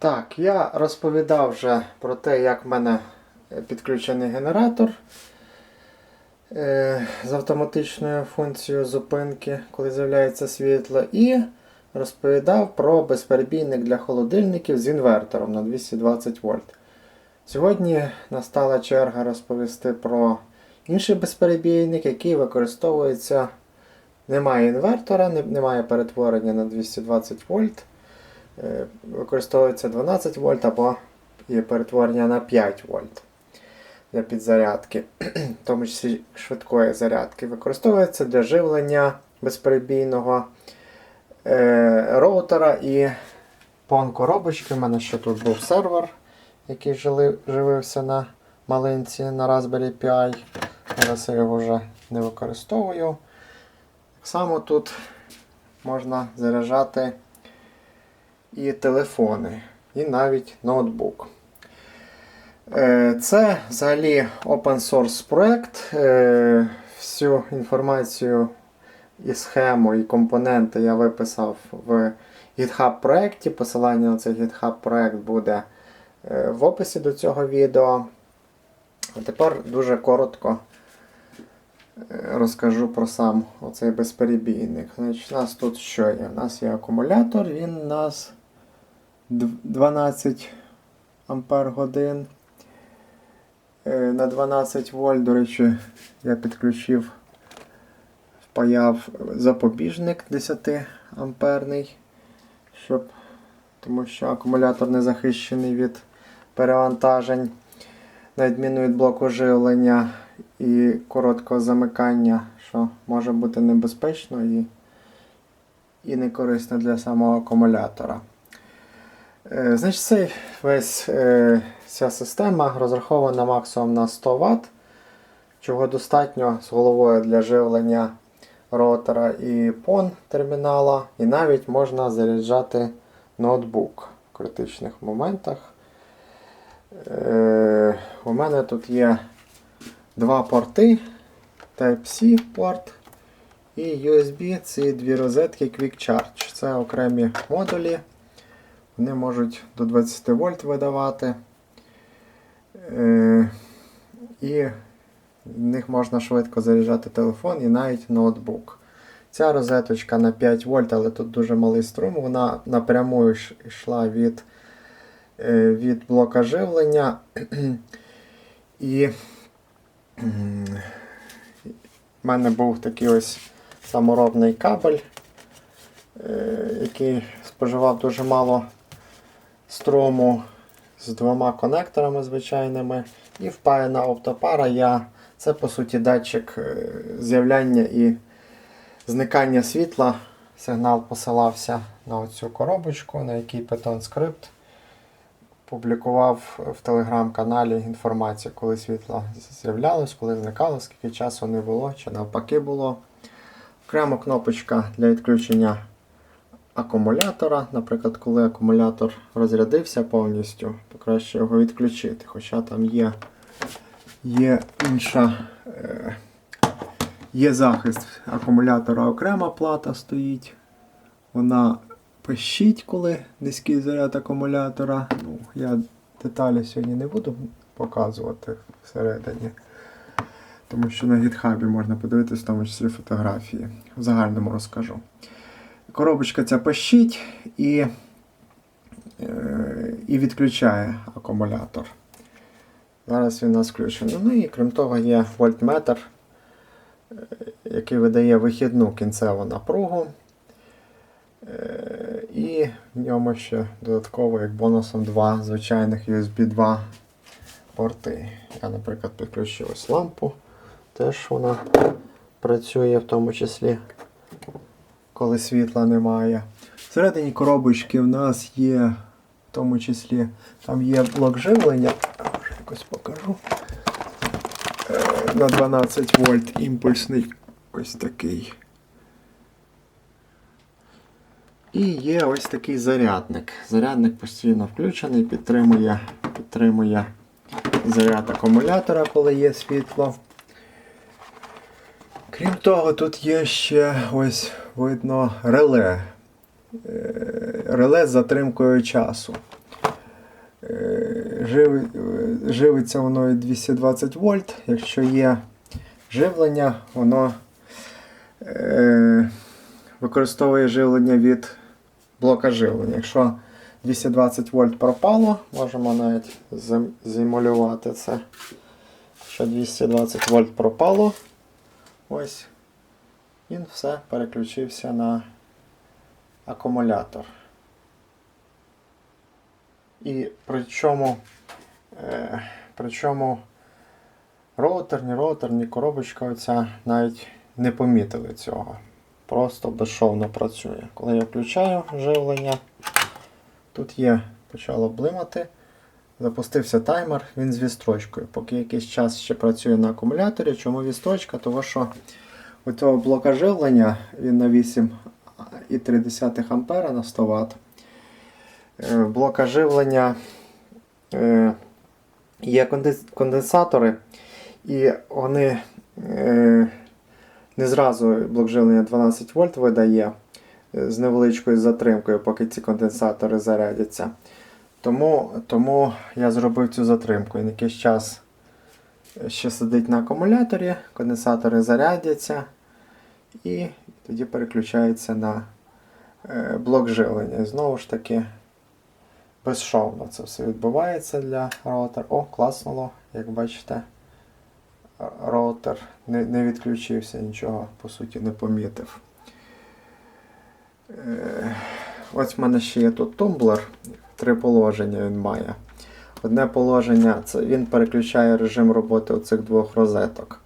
Так, я розповідав вже про те, як в мене підключений генератор е, з автоматичною функцією зупинки, коли з'являється світло, і розповідав про безперебійник для холодильників з інвертором на 220 вольт. Сьогодні настала черга розповісти про інший безперебійник, який використовується. Немає інвертора, немає перетворення на 220 вольт. Е, Використовується 12 вольт або є перетворення на 5 вольт для підзарядки, в тому числі швидкої зарядки. Використовується для живлення безперебійного е, роутера і пон коробочки. У мене ще тут був сервер, який живився на малинці на Raspberry Pi. Зараз я його вже не використовую. Так само тут можна заряджати і телефони, і навіть ноутбук. Е, Це взагалі open source проект. Е, Всю інформацію і схему, і компоненти я виписав в GitHub проєкті. Посилання на цей GitHub проект буде е, в описі до цього відео. А тепер дуже коротко розкажу про сам оцей безперебійник. Значить, у нас тут що є? У нас є акумулятор, він у нас 12 ампер годин е, на 12 вольт. До речі, я підключив, впаяв запобіжник 10 амперний, щоб, тому що акумулятор не захищений від перевантажень, на відміну від блоку живлення і короткого замикання, що може бути небезпечно і, і не корисно для самого акумулятора. Е, Значить, цей весь е, ця система розрахована максимум на 100 Вт, чого достатньо з головою для живлення роутера і пон термінала, і навіть можна заряджати ноутбук в критичних моментах. Е, у мене тут є два порти, Type-C порт і USB, ці дві розетки Quick Charge. Це окремі модулі. Вони можуть до 20 вольт видавати. Е, і в них можна швидко заряджати телефон і навіть ноутбук. Ця розеточка на 5 вольт, але тут дуже малий струм, вона напряму йшла від, е, від блока живлення. І в мене був такий ось саморобний кабель, е, який споживав дуже мало струму з двома конекторами звичайними. І впаяна оптопара. Я, це по суті датчик е, з'являння і зникання світла. Сигнал посилався на цю коробочку, на якій Python Script публікував в телеграм-каналі інформацію, коли світло з'являлось, коли зникало, скільки часу не було, чи навпаки було. Окрема кнопочка для відключення акумулятора. Наприклад, коли акумулятор розрядився повністю, то краще його відключити. Хоча там є, є інша. Е, Є захист акумулятора, окрема плата стоїть. Вона пищить, коли низький заряд акумулятора. Ну, я деталі сьогодні не буду показувати всередині. Тому що на гітхабі можна подивитися, в тому числі фотографії. В загальному розкажу. Коробочка ця пищить і, е, і відключає акумулятор. Зараз він у нас включений. Ну і крім того, є вольтметр, е, який видає вихідну кінцеву напругу. Е, І в ньому ще додатково, як бонусом, два звичайних USB 2 порти. Я, наприклад, підключив ось лампу. Теж вона працює в тому числі, коли світла немає. Всередині коробочки в нас є, в тому числі, там є блок живлення. Вже якось покажу. Е, На 12 вольт імпульсний ось такий. І є ось такий зарядник. Зарядник постійно включений, підтримує, підтримує заряд акумулятора, коли є світло. Крім того, тут є ще ось видно реле. Е, Реле з затримкою часу. живи- е, живиться воно і 220 вольт. Якщо є живлення, воно е, використовує живлення від блока живлення. Якщо 220 вольт пропало, можемо навіть зімулювати це. Що 220 вольт пропало. Ось. Він все переключився на акумулятор. І причому, е, причому роутер, ні роутер, ні коробочка оця навіть не помітили цього. Просто безшовно працює. Коли я включаю живлення, тут є, почало блимати. Запустився таймер, він з вістрочкою. Поки якийсь час ще працює на акумуляторі. Чому вістрочка? Тому що у цього блока живлення він на 8,3 А на 100 Вт. Е, В блока живлення е, є конденсатори, і вони е, не зразу блок живлення 12 вольт видає з невеличкою затримкою, поки ці конденсатори зарядяться. Тому, тому я зробив цю затримку. Він якийсь час ще сидить на акумуляторі, конденсатори зарядяться і тоді переключається на е, блок живлення. І знову ж таки безшовно це все відбувається для роутера. О, класнуло, як бачите, роутер не, не відключився, нічого по суті не помітив. Е, Ось в мене ще є тут тумблер. Три положення він має. Одне положення це він переключає режим роботи оцих двох розеток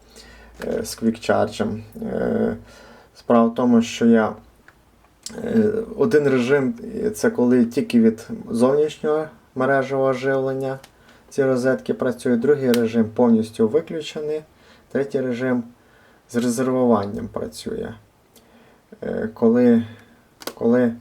е, з квікчарджем. Е, Справа в тому, що я е, один режим це коли тільки від зовнішнього мережевого живлення ці розетки працюють, другий режим повністю виключений, третій режим з резервуванням працює. Коли, коли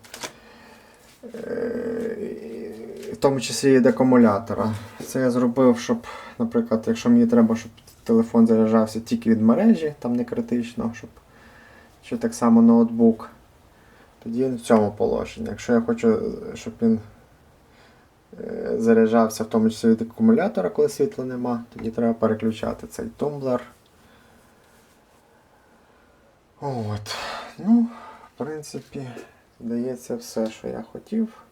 тому числі від акумулятора. Це я зробив, щоб, наприклад, якщо мені треба, щоб телефон заряджався тільки від мережі, там не критично, щоб чи так само ноутбук, тоді він в цьому положенні. Якщо я хочу, щоб він е, заряджався в тому числі від акумулятора, коли світла нема, тоді треба переключати цей тумблер. От. Ну, в принципі, здається, все, що я хотів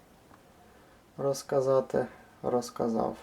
розказати, розказав.